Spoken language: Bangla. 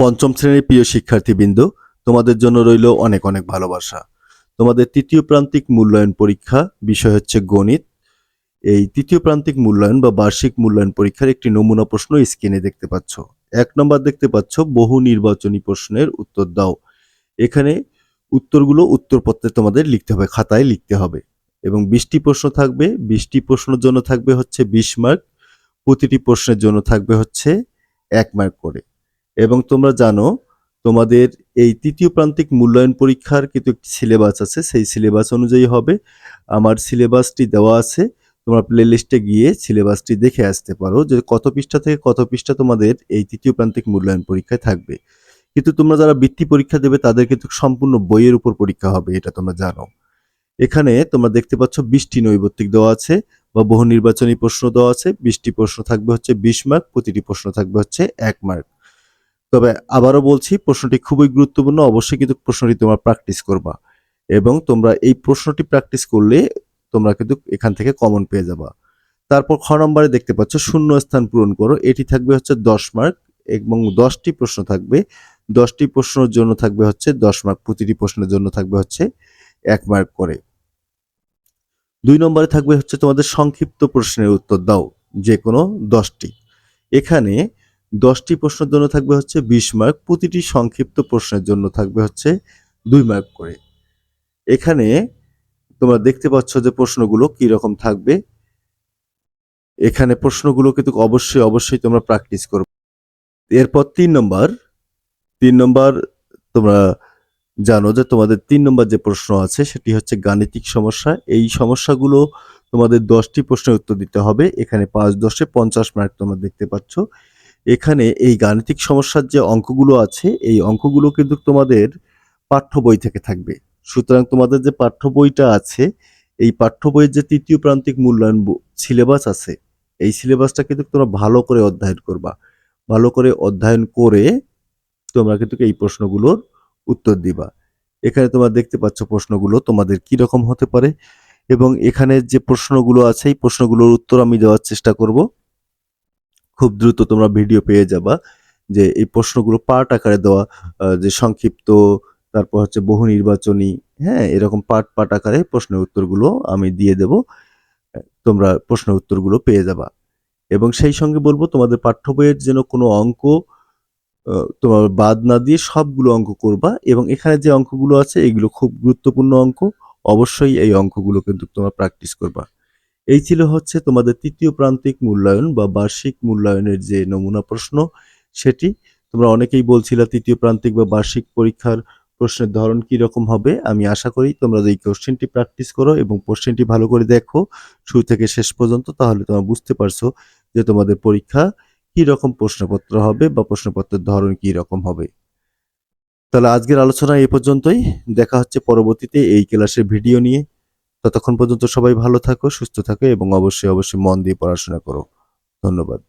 পঞ্চম শ্রেণির প্রিয় শিক্ষার্থীবৃন্দ, তোমাদের জন্য রইল অনেক অনেক ভালোবাসা। তোমাদের তৃতীয় প্রান্তিক মূল্যায়ন পরীক্ষা বিষয় হচ্ছে গণিত। এই তৃতীয় প্রান্তিক মূল্যায়ন বা বার্ষিক মূল্যায়ন পরীক্ষার একটি নমুনা প্রশ্ন স্ক্রিনে দেখতে পাচ্ছ। এক নম্বর দেখতে পাচ্ছ, বহু নির্বাচনী প্রশ্নের উত্তর দাও। এখানে উত্তরগুলো উত্তরপত্রে তোমাদের লিখতে হবে, খাতায় লিখতে হবে। এবং বিশটি প্রশ্ন থাকবে, বিশটি প্রশ্নের জন্য থাকবে হচ্ছে বিশ মার্ক, প্রতিটি প্রশ্নের জন্য থাকবে হচ্ছে এক মার্ক করে। এবং তোমরা জানো, তোমাদের এই তৃতীয় প্রান্তিক মূল্যায়ন পরীক্ষার কিন্তু একটি সিলেবাস আছে, সেই সিলেবাস অনুযায়ী হবে। আমার সিলেবাসটি দেওয়া আছে, তোমরা প্লে লিস্টে গিয়ে সিলেবাসটি দেখে আসতে পারো যে কত পৃষ্ঠা থেকে কত পৃষ্ঠা তোমাদের এই তৃতীয় প্রান্তিক মূল্যায়ন পরীক্ষায় থাকবে। কিন্তু তোমরা যারা বৃত্তি পরীক্ষা দেবে, তাদের কিন্তু সম্পূর্ণ বইয়ের উপর পরীক্ষা হবে, এটা তোমরা জানো। এখানে তোমরা দেখতে পাচ্ছ বিশটি নৈবত্তিক দেওয়া আছে বা বহু নির্বাচনী প্রশ্ন দেওয়া আছে। বিশটি প্রশ্ন থাকবে হচ্ছে বিশ মার্ক প্রতিটি প্রশ্ন থাকবে হচ্ছে এক মার্ক তবে আবারও বলছি, প্রশ্নটি খুবই গুরুত্বপূর্ণ। অবশ্যই কিন্তু প্রশ্নটি তোমরা প্র্যাকটিস করবা এবং তোমরা এই প্রশ্নটি প্র্যাকটিস করলে তোমরা কিন্তু এখান থেকে কমন পেয়ে যাবা। তারপর খ নম্বরে দেখতে পাচ্ছ শূন্য স্থান পূরণ করো। এটি থাকবে হচ্ছে দশ মার্ক এবং দশটি প্রশ্ন থাকবে। দশটি প্রশ্নের জন্য থাকবে হচ্ছে দশ মার্ক প্রতিটি প্রশ্নের জন্য থাকবে হচ্ছে এক মার্ক করে। দুই নম্বরে থাকবে হচ্ছে তোমাদের সংক্ষিপ্ত প্রশ্নের উত্তর দাও যে কোনো দশটি। এখানে দশটি প্রশ্নের জন্য থাকবে হচ্ছে বিশ মার্ক, প্রতিটি সংক্ষিপ্ত প্রশ্নের জন্য থাকবে হচ্ছে দুই মার্ক করে। এখানে তোমরা দেখতে পাচ্ছ যে প্রশ্নগুলো কি রকম থাকবে। এখানে প্রশ্নগুলো কিন্তু অবশ্যই অবশ্যই তোমরা প্র্যাকটিস করবে। এরপর তিন নম্বর তিন নম্বর তোমরা জানো যে তোমাদের তিন নম্বর যে প্রশ্ন আছে সেটি হচ্ছে গাণিতিক সমস্যা। এই সমস্যাগুলো তোমাদের দশটি প্রশ্নের উত্তর দিতে হবে। এখানে পাঁচ দশে পঞ্চাশ মার্ক তোমরা দেখতে পাচ্ছ। এখানে এই গাণিতিক সমস্যার যে অঙ্কগুলো আছে, এই অঙ্কগুলো কিন্তু তোমাদের পাঠ্য বই থেকে থাকবে। সুতরাং তোমাদের যে পাঠ্য বইটা আছে, এই পাঠ্য বইয়ের যে তৃতীয় প্রান্তিক মূল্যায়ন সিলেবাস আছে, এই সিলেবাসটা কিন্তু তোমরা ভালো করে অধ্যয়ন করবা। ভালো করে অধ্যয়ন করে তোমরা কিন্তু এই প্রশ্নগুলোর উত্তর দিবা। এখানে তোমরা দেখতে পাচ্ছ প্রশ্নগুলো তোমাদের কি রকম হতে পারে এবং এখানে যে প্রশ্নগুলো আছে, এই প্রশ্নগুলোর উত্তর আমি দেওয়ার চেষ্টা করব। খুব দ্রুত তোমরা ভিডিও পেয়ে যাবা যে এই প্রশ্নগুলো পার্ট আকারে দেওয়া যে সংক্ষিপ্ত, তারপর হচ্ছে বহু নির্বাচনী হ্যাঁ এরকম পার্ট পার্ট আকারে প্রশ্নের উত্তরগুলো আমি দিয়ে দেব তোমরা প্রশ্নের উত্তরগুলো পেয়ে যাবা। এবং সেই সঙ্গে বলব তোমাদের পাঠ্য বইয়ের যেন কোনো অঙ্ক তোমার বাদ না দিয়ে সবগুলো অঙ্ক করবা এবং এখানে যে অঙ্কগুলো আছে এগুলো খুব গুরুত্বপূর্ণ অঙ্ক, অবশ্যই এই অঙ্কগুলো কিন্তু তোমরা প্র্যাকটিস করবা। এই ছিল হচ্ছে তোমাদের তৃতীয় প্রান্তিক মূল্যায়ন বা বার্ষিক মূল্যায়নের যে নমুনা প্রশ্ন, সেটি। তোমরা অনেকেই বলছিলা তৃতীয় প্রান্তিক বা বার্ষিক পরীক্ষার প্রশ্নের ধরন কি রকম হবে, আমি আশা করি তোমরা এই কোশ্চেনটি প্র্যাকটিস করো এবং কোশ্চেনটি ভালো করে দেখো শুরু থেকে শেষ পর্যন্ত, তাহলে তোমরা বুঝতে পারছ যে তোমাদের পরীক্ষা কি রকম প্রশ্নপত্র হবে বা প্রশ্নপত্রের ধরন কি রকম হবে। তাহলে আজকের আলোচনা এই পর্যন্তই। দেখা হচ্ছে পরবর্তীতে এই ক্লাসের ভিডিও নিয়ে। ততক্ষণ পর্যন্ত সবাই ভালো থাকো, সুস্থ থাকো এবং অবশ্যই অবশ্যই মন দিয়ে পড়াশোনা করো। ধন্যবাদ।